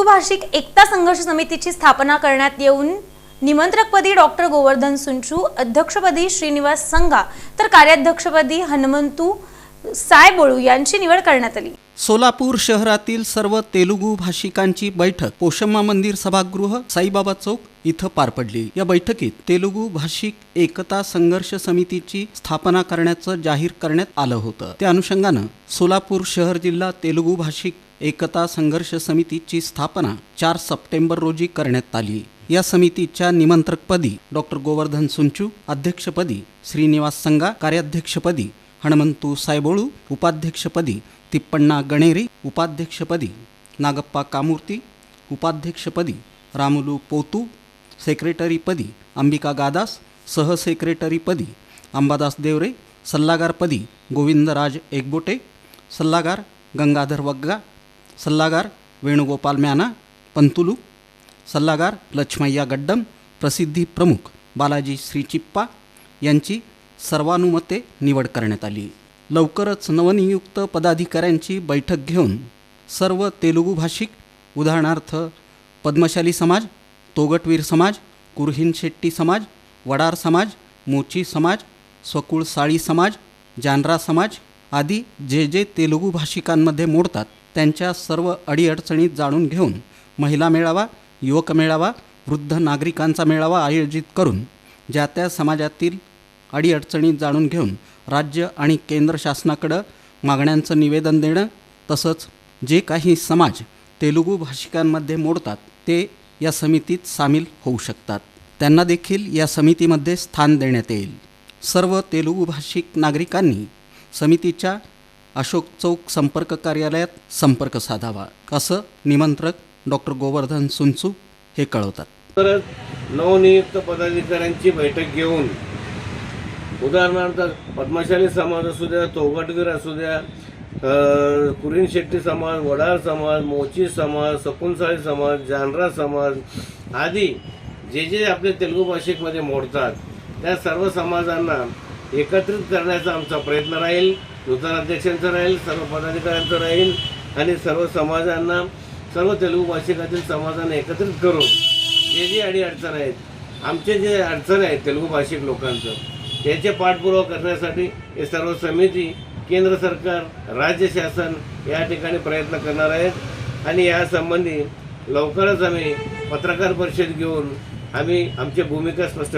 तेलुगू भाषिक एकता संघर्ष समितीची स्थापना करण्यात येऊन निमंत्रकपदी डॉक्टर गोवर्धन सुंचू अध्यक्षपदी श्रीनिवास संगा तर कार्याध्यक्षपदी हनुमंतू सायबोळू यांची निवड करण्यात आली. सोलापूर शहरातील सर्व तेलुगू भाषिकांची बैठक पोशम्मा मंदिर सभागृह साईबाबा चौक इथं पार पडली. या बैठकीत तेलुगू भाषिक एकता संघर्ष समितीची स्थापना करण्याचं जाहीर करण्यात आलं होतं. त्या अनुषंगानं सोलापूर शहर जिल्हा तेलुगू भाषिक एकता संघर्ष समितीची स्थापना चार सप्टेंबर रोजी करण्यात आली. या समितीच्या निमंत्रकपदी डॉक्टर गोवर्धन सुंचू अध्यक्षपदी श्रीनिवास संगा कार्याध्यक्षपदी हणमंतू सायबोळू उपाध्यक्षपदी तिप्पण्णा गणेरी उपाध्यक्षपदी नागप्पा कामूर्ती उपाध्यक्षपदी रामुलू पोतू सेक्रेटरीपदी अंबिका गादास सहसेक्रेटरीपदी अंबादास देवरे सल्लागारपदी गोविंदराज एकबोटे सल्लागार गंगाधर वग्गा सल्लागार वेणुगोपाल म्याना पंतुलू सल्लागार लक्ष्मय्या गड्डम प्रसिद्धी प्रमुख बालाजी श्रीचिप्पा यांची सर्वानुमते निवड करण्यात आली. लवकरच नवनियुक्त पदाधिकाऱ्यांची बैठक घेऊन सर्व तेलुगू भाषिक उदाहरणार्थ पद्मशाली समाज तोगटवीर समाज कुरहीन शेट्टी समाज वडार समाज मोची समाज स्वकुळ साळी समाज जानरा समाज आदी जे जे तेलुगू भाषिकांमध्ये मोडतात त्यांच्या सर्व अडीअडचणी जाणून घेऊन महिला मेळावा युवक मेळावा वृद्ध नागरिकांचा मेळावा आयोजित करून ज्या त्या समाजातील अडीअडचणी जाणून घेऊन राज्य आणि केंद्र शासनाकडं मागण्यांचं निवेदन देणं तसंच जे काही समाज तेलुगू भाषिकांमध्ये मोडतात ते या समितीत सामील होऊ शकतात. त्यांना देखील या समितीमध्ये स्थान देण्यात येईल. सर्व तेलुगू भाषिक नागरिकांनी समितीच्या अशोक चौक संपर्क कार्यालयात संपर्क साधावा असं निमंत्रक डॉक्टर गोवर्धन सुंचू हे कळवतात. परत नवनियुक्त पदाधिकाऱ्यांची बैठक घेऊन उदाहरणार्थ पद्मशाली समाज असू द्या तोगटवीर असू द्या कुरीन शेट्टी समाज वडार समाज मोची समाज सकुनसाळी समाज जानरा समाज आदी जे जे आपले तेलुगू भाषिकमध्ये मोडतात त्या सर्व समाजांना एकत्रित करण्याचा आमचा प्रयत्न राहील नूतन अध्यक्षांचा राहील सर्व पदाधिकाऱ्यांचा राहील आणि सर्व समाजांना सर्व तेलुगू भाषिकातील समाजांना एकत्रित करून जे जे अडी अडचण आहेत आमचे जे अडचण आहेत तेलुगू भाषिक लोकांचं याचे पाठपुरावा करण्यासाठी हे सर्व समिती केंद्र सरकार राज्य शासन या ठिकाणी प्रयत्न करणार आहेत. आणि यासंबंधी लवकरच आम्ही पत्रकार परिषद घेऊन आम्ही आमची भूमिका स्पष्ट